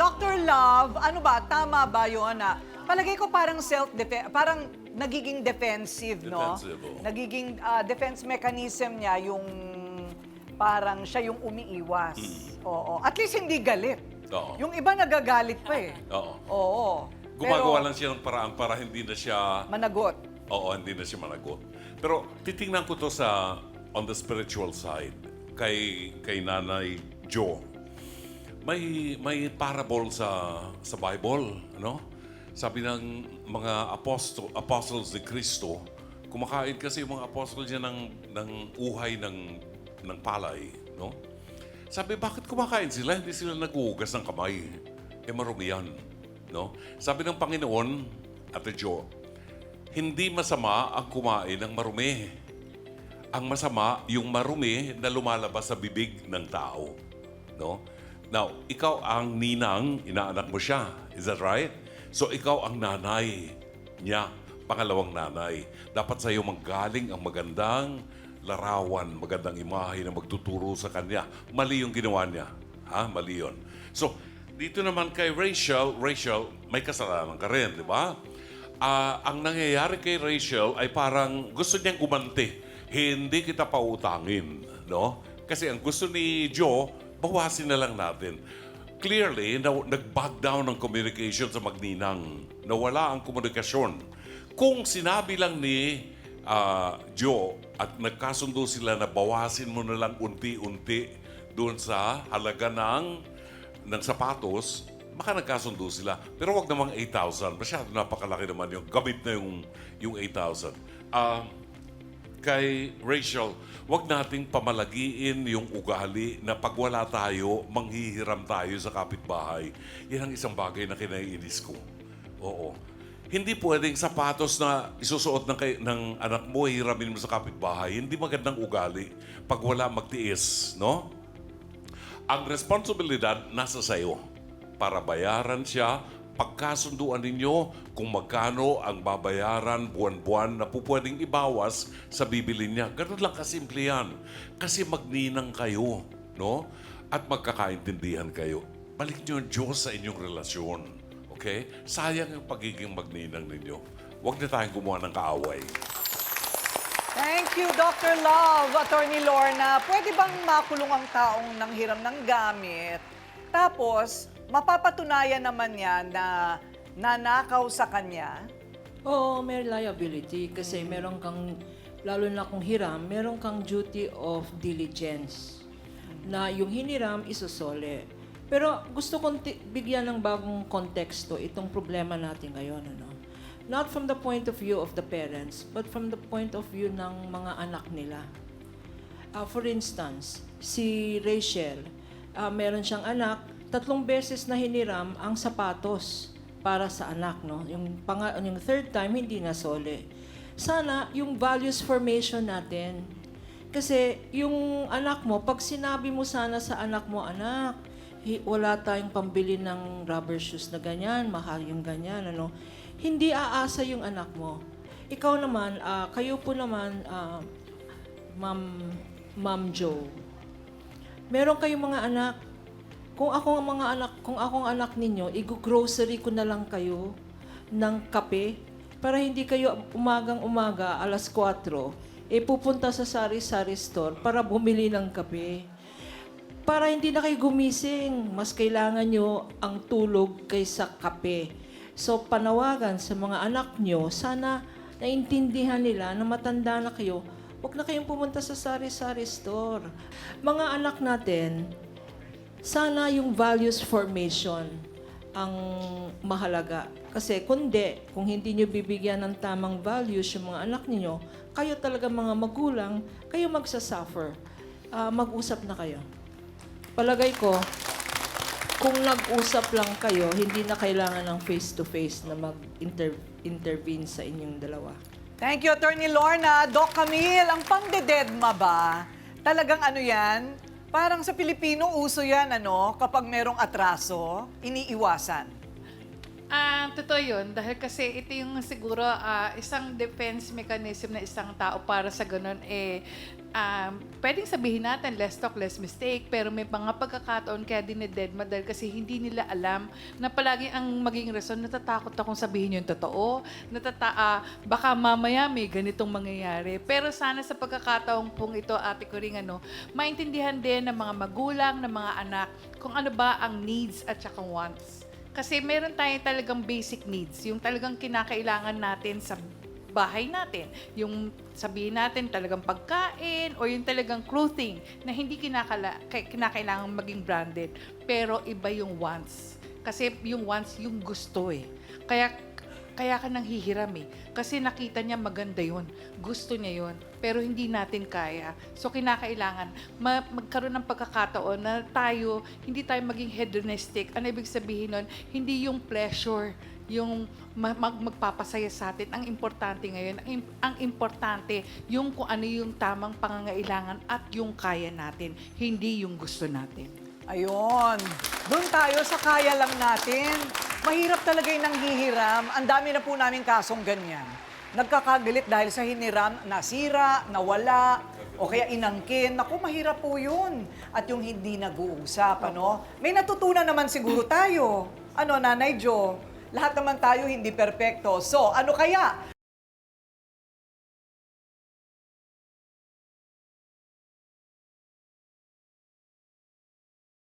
Dr. Love, ano ba, tama ba yun na palagay ko parang self-defense, parang nagiging defensive, no? Defensive. Nagiging ah, defense mechanism niya yung parang siya yung umiiwas. Oo. At least hindi galit. Mm. Oo. Yung iba nagagalit pa eh. Oo. Oo. Gumagawa Pero lang siya ng paraan para hindi na siya, Managot. oo, hindi na siya managot. Pero titingnan ko to sa, on the spiritual side, kay, kay Nanay Jo. May, may parable sa, sa Bible, ano? Sabi ng mga apostol, apostles ni Kristo, kumakain kasi yung mga apostol niya ng, ng uhay ng, ng palay, no? Sabi, bakit kumakain sila? Hindi sila naguhugas ng kamay. Eh, marumi yan. No? Sabi ng Panginoon, Ate Jo, hindi masama ang kumain ng marumi. Ang masama, yung marumi na lumalabas sa bibig ng tao. No? Now, ikaw ang ninang, inaanak mo siya. Is that right? So, ikaw ang nanay niya, pangalawang nanay. Dapat sa iyo manggaling ang magandang larawan, magandang imahe na magtuturo sa kanya. Mali yung ginawa niya. Ha? Mali yun. So, dito naman kay Rachel, Rachel, may kasalanan ka rin, di ba? Ah, ang nangyayari kay Rachel ay parang gusto niyang gumanti. Hindi kita pautangin, no? Kasi ang gusto ni Joe, bawasin na lang natin. Clearly, na, nag-back down ang communication sa magninang. Nawala ang komunikasyon. Kung sinabi lang ni ah, Joe at nagkasundo sila na bawasin mo na lang unti-unti doon sa halaga ng ng sapatos, baka nagkasundo sila. Pero wag namang 8,000. Masyado napakalaki naman yung gamit na yung, yung 8,000. Ah, kay Rachel, wag nating pamalagiin yung ugali na pag wala tayo, manghihiram tayo sa kapitbahay. Yan ang isang bagay na kinaiinis ko. Oo. Hindi pwedeng sapatos na isusuot ng, kay, ng anak mo, hiramin mo sa kapitbahay. Hindi magandang ugali pag wala magtiis, no? Ang responsibilidad nasa sayo para bayaran siya pagkasunduan ninyo kung magkano ang babayaran buwan-buwan na po pwedeng ibawas sa bibili niya. Ganun lang kasimple yan. Kasi magninang kayo, no? At magkakaintindihan kayo. Balik niyo ang Diyos sa inyong relasyon. Okay? Sayang ang pagiging magninang ninyo. Huwag na tayong gumawa ng kaaway. Thank you, Dr. Love. Attorney Lorna, pwede bang makulong ang taong nanghiram ng gamit? Tapos, mapapatunayan naman niya na nanakaw sa kanya? Oo, may liability kasi meron kang, lalo na kung hiram, meron kang duty of diligence na yung hiniram isusole. Pero gusto kong ti- bigyan ng bagong konteksto itong problema natin ngayon. Ano? Not from the point of view of the parents, but from the point of view ng mga anak nila. Ah, for instance, si Rachel, ah, meron siyang anak, tatlong beses na hiniram ang sapatos para sa anak, no? Yung, pang- yung third time, hindi na sole. Sana yung values formation natin. Kasi yung anak mo, pag sinabi mo sana sa anak mo, anak, wala tayong pambili ng rubber shoes na ganyan, mahal yung ganyan, ano? Hindi aasa yung anak mo. Ikaw naman, ah, kayo po naman, ah, Ma'am, Ma'am Joe, meron kayong mga anak. Kung ako ang mga anak, kung akong anak ninyo, i-grocery ko na lang kayo ng kape para hindi kayo umagang umaga, alas 4, eh pupunta sa sari-sari store para bumili ng kape. Para hindi na kayo gumising, mas kailangan nyo ang tulog kaysa kape. So panawagan sa mga anak nyo, sana naintindihan nila na matanda na kayo, huwag na kayong pumunta sa sari-sari store. Mga anak natin, sana yung values formation ang mahalaga. Kasi kundi, kung hindi nyo bibigyan ng tamang values yung mga anak niyo, kayo talaga mga magulang, kayo magsasuffer. Ah, mag-usap na kayo. Palagay ko, kung nag-usap lang kayo, hindi na kailangan ng face-to-face na mag-intervene sa inyong dalawa. Thank you, Attorney Lorna. Doc Camille, ang pangdededma ba? Talagang ano yan? Parang sa Pilipino, uso yan, ano? Kapag merong atraso, iniiwasan. Ah, totoo yun. Dahil kasi ito yung siguro ah, isang defense mechanism na isang tao para sa ganun eh um, pwedeng sabihin natin less talk, less mistake, pero may mga pagkakataon kaya dinededma dahil kasi hindi nila alam na palagi ang maging rason, natatakot akong sabihin yung totoo, natata ah, baka mamaya may ganitong mangyayari. Pero sana sa pagkakataong pong ito, ate ko rin ano, maintindihan din ng mga magulang, ng mga anak, kung ano ba ang needs at saka wants. Kasi meron tayo talagang basic needs, yung talagang kinakailangan natin sa bahay natin. Yung sabihin natin talagang pagkain o yung talagang clothing na hindi kinakala, kinakailangan maging branded. Pero iba yung wants. Kasi yung wants, yung gusto eh. Kaya kaya ka nang hihiram eh. Kasi nakita niya maganda yun. Gusto niya yun. Pero hindi natin kaya. So, kinakailangan ma- magkaroon ng pagkakataon na tayo, hindi tayo maging hedonistic. Ano ibig sabihin nun? Hindi yung pleasure, yung ma- mag- magpapasaya sa atin. Ang importante ngayon, ang, im- ang importante, yung kung ano yung tamang pangangailangan at yung kaya natin. Hindi yung gusto natin. Ayun. Doon tayo sa kaya lang natin. Mahirap talaga yung nanghihiram. Ang dami na po namin kasong ganyan. Nagkakagalit dahil sa hiniram, nasira, nawala, o kaya inangkin. Naku, mahirap po yun. At yung hindi nag-uusap, ano? May natutunan naman siguro tayo. Ano, Nanay Jo? Lahat naman tayo hindi perpekto. So, ano kaya